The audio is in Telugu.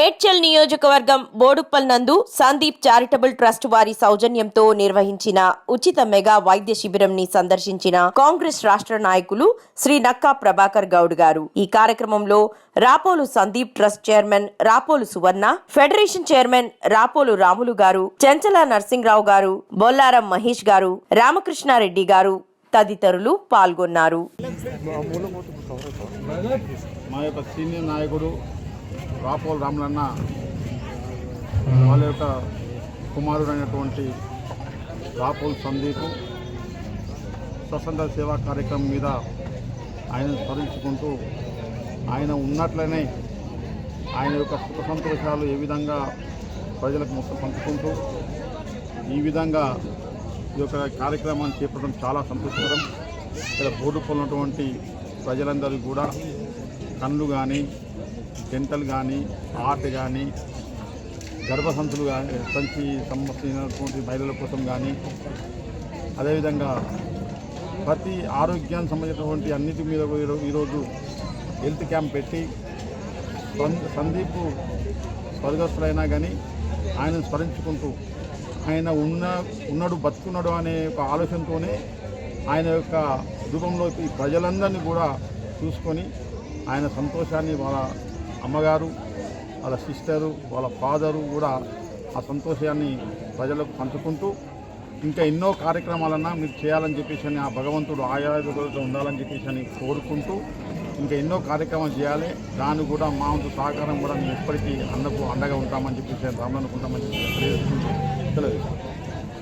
మేడ్చల్ నియోజకవర్గం బోడుప్పల్ నందు సందీప్ చారిటబుల్ ట్రస్ట్ వారి సౌజన్యంతో నిర్వహించిన ఉచిత మెగా వైద్య శిబిరంని సందర్శించిన కాంగ్రెస్ రాష్ట్ర నాయకులు శ్రీ నక్కా ప్రభాకర్ గౌడ్ గారు. ఈ కార్యక్రమంలో Rapolu Sandeep trust chairman Rapolu Suvarna federation chairman Rapolu Ramulu గారు చెంచల నర్సింగ్రావు గారు బొల్లారం మహేష్ గారు రామకృష్ణారెడ్డి గారు తదితరులు పాల్గొన్నారు. మా యొక్క సీనియర్ నాయకుడు రాపోల్ రాములన్న వాళ్ళ యొక్క కుమారుడైనటువంటి రాపోల్ సందీపు స్వతంత్ర సేవా కార్యక్రమం మీద ఆయన స్మరించుకుంటూ ఆయన ఉన్నట్లనే ఆయన యొక్క సుఖ సంతోషాలు ఏ విధంగా ప్రజలకు మొత్తం పంచుకుంటూ ఈ విధంగా ఈ యొక్క కార్యక్రమాన్ని చేపట్టడం చాలా సంతోషకరం. ఇక్కడ బోర్డు ఉన్నటువంటి ప్రజలందరూ కూడా కళ్ళు కానీ డెంటల్ కానీ ఆర్ట్ కానీ గర్భసంతులు కానీ సంచి సంబంధించినటువంటి మహిళల కోసం కానీ అదేవిధంగా ప్రతి ఆరోగ్యానికి సంబంధించినటువంటి అన్నిటి మీద ఈరోజు హెల్త్ క్యాంప్ పెట్టి సందీప్ స్వర్గస్థులైనా కానీ ఆయనను స్మరించుకుంటూ ఆయన ఉన్న ఉన్నాడు బతుకున్నాడు అనే ఒక ఆలోచనతోనే ఆయన యొక్క రూపంలో ప్రజలందరినీ కూడా చూసుకొని ఆయన సంతోషాన్ని వాళ్ళ అమ్మగారు వాళ్ళ సిస్టరు వాళ్ళ ఫాదరు కూడా ఆ సంతోషాన్ని ప్రజలకు పంచుకుంటూ ఇంకా ఎన్నో కార్యక్రమాలన్నా మీరు చేయాలని చెప్పేసి అని ఆ భగవంతుడు ఆయాదులతో ఉండాలని చెప్పేసి అని కోరుకుంటూ ఇంకా ఎన్నో కార్యక్రమాలు చేయాలి. దాన్ని కూడా మా వంతు సహకారం కూడా మేము ఎప్పటికీ అన్నకు అండగా ఉంటామని చెప్పేసి రామనుకుంటామని చెప్పి తెలియజేసుకుంటూ తెలియజేస్తాం